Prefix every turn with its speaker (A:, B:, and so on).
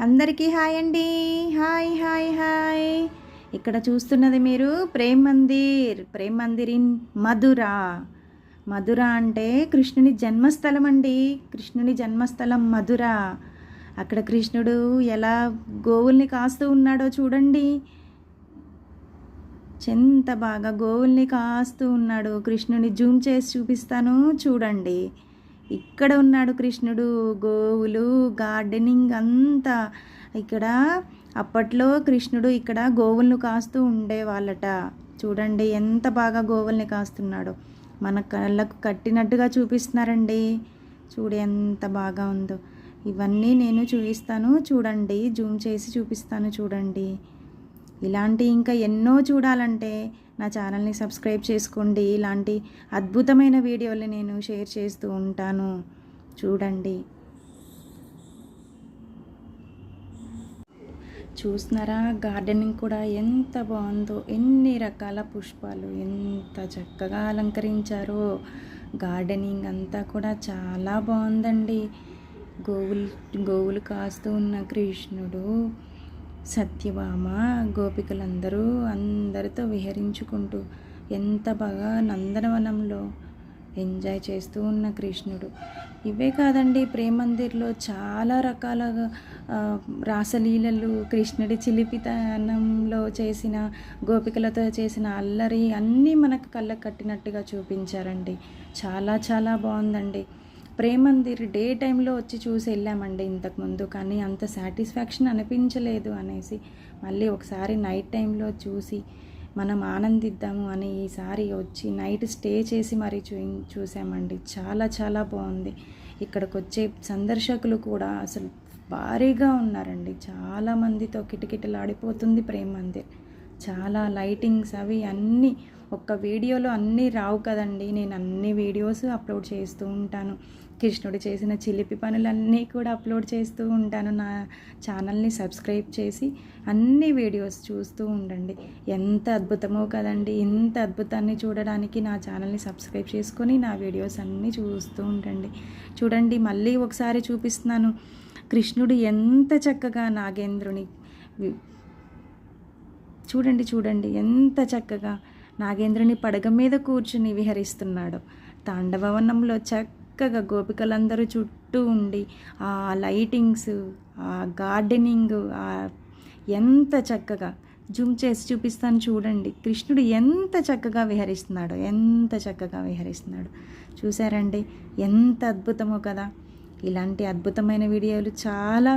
A: అందరికీ హాయ్ అండి. Hi hi hi. ఇక్కడ చూస్తున్నది మీరు ప్రేమ్ మందిర్ ప్రేమ్ మందిర్ ఇన్ మధుర. మధుర అంటే కృష్ణుని జన్మస్థలం అండి. కృష్ణుని జన్మస్థలం మధుర. అక్కడ కృష్ణుడు ఎలా గోవుల్ని కాస్తూ ఉన్నాడో చూడండి. ఎంత బాగా గోవుల్ని కాస్తూ ఉన్నాడు. కృష్ణుని జూమ్ చేసి చూపిస్తాను. చూడండి. ఇక్కడ ఉన్నాడు కృష్ణుడు గోవులు గార్డెనింగ్ అంతా. ఇక్కడ అప్పట్లో కృష్ణుడు ఇక్కడ గోవులను కాస్తూ ఉండేవాళ్ళట. చూడండి ఎంత బాగా గోవుల్ని కాస్తున్నాడు. మన కళ్ళకు కట్టినట్టుగా చూపిస్తున్నారండి. చూడు ఎంత బాగా ఉందో. ఇవన్నీ నేను చూపిస్తాను చూడండి. జూమ్ చేసి చూపిస్తాను చూడండి. ఇలాంటి ఇంకా ఎన్నో చూడాలంటే నా ఛానల్ని సబ్స్క్రైబ్ చేసుకోండి. ఇలాంటి అద్భుతమైన వీడియోలు నేను షేర్ చేస్తూ ఉంటాను. చూడండి. చూస్తున్నారా? గార్డెనింగ్ కూడా ఎంత బాగుందో. ఎన్ని రకాల పుష్పాలు ఎంత చక్కగా అలంకరించారో. గార్డెనింగ్ అంతా కూడా చాలా బాగుందండి. గోవులు గోవులు కాస్తూ ఉన్న కృష్ణుడు సత్యభామ గోపికలందరూ అందరితో విహరించుకుంటూ ఎంత బాగా నందనవనంలో ఎంజాయ్ చేస్తూ ఉన్న కృష్ణుడు. ఇవే కాదండి ప్రేమ మందిర్లో చాలా రకాల రాసలీలలు కృష్ణుడి చిలిపితనంలో చేసిన గోపికలతో చేసిన అల్లరి అన్నీ మనకు కళ్ళకు కట్టినట్టుగా చూపించారండి. చాలా చాలా బాగుందండి. ప్రేమందిర్ డే టైంలో వచ్చి చూసి వెళ్ళామండి ఇంతకుముందు కానీ అంత సాటిస్ఫాక్షన్ అనిపించలేదు అనేసి మళ్ళీ ఒకసారి నైట్ టైంలో చూసి మనం ఆనందిద్దాము అని ఈసారి వచ్చి నైట్ స్టే చేసి మరీ చూ చూసామండి. చాలా చాలా బాగుంది. ఇక్కడికి వచ్చే సందర్శకులు కూడా అసలు భారీగా ఉన్నారండి. చాలామందితో కిటకిటలాడిపోతుంది ప్రేమ మందిర్ చాలా లైటింగ్స్ అవి అన్నీ ఒక్క వీడియోలో అన్నీ రావు కదండి. నేను అన్ని వీడియోస్ అప్లోడ్ చేస్తూ ఉంటాను. కృష్ణుడు చేసిన చిలిపి పనులన్నీ కూడా అప్లోడ్ చేస్తూ ఉంటాను. నా ఛానల్ని సబ్స్క్రైబ్ చేసి అన్ని వీడియోస్ చూస్తూ ఉండండి. ఎంత అద్భుతమో కదండి. ఇంత అద్భుతాన్ని చూడడానికి నా ఛానల్ని సబ్స్క్రైబ్ చేసుకొని నా వీడియోస్ అన్నీ చూస్తూ ఉండండి. చూడండి మళ్ళీ ఒకసారి చూపిస్తున్నాను. కృష్ణుడు ఎంత చక్కగా నాగేంద్రుని చూడండి చూడండి. ఎంత చక్కగా నాగేంద్రుని పడగ మీద కూర్చుని విహరిస్తున్నాడు. తాండవవనంలో చక్కగా గోపికలందరూ చుట్టూ ఉండి ఆ లైటింగ్స్ ఆ గార్డెనింగ్ ఆ ఎంత చక్కగా జూమ్ చేసి చూపిస్తాను చూడండి. కృష్ణుడు ఎంత చక్కగా విహరిస్తున్నాడు ఎంత చక్కగా విహరిస్తున్నాడు. చూసారండి ఎంత అద్భుతమో కదా! ఇలాంటి అద్భుతమైన వీడియోలు చాలా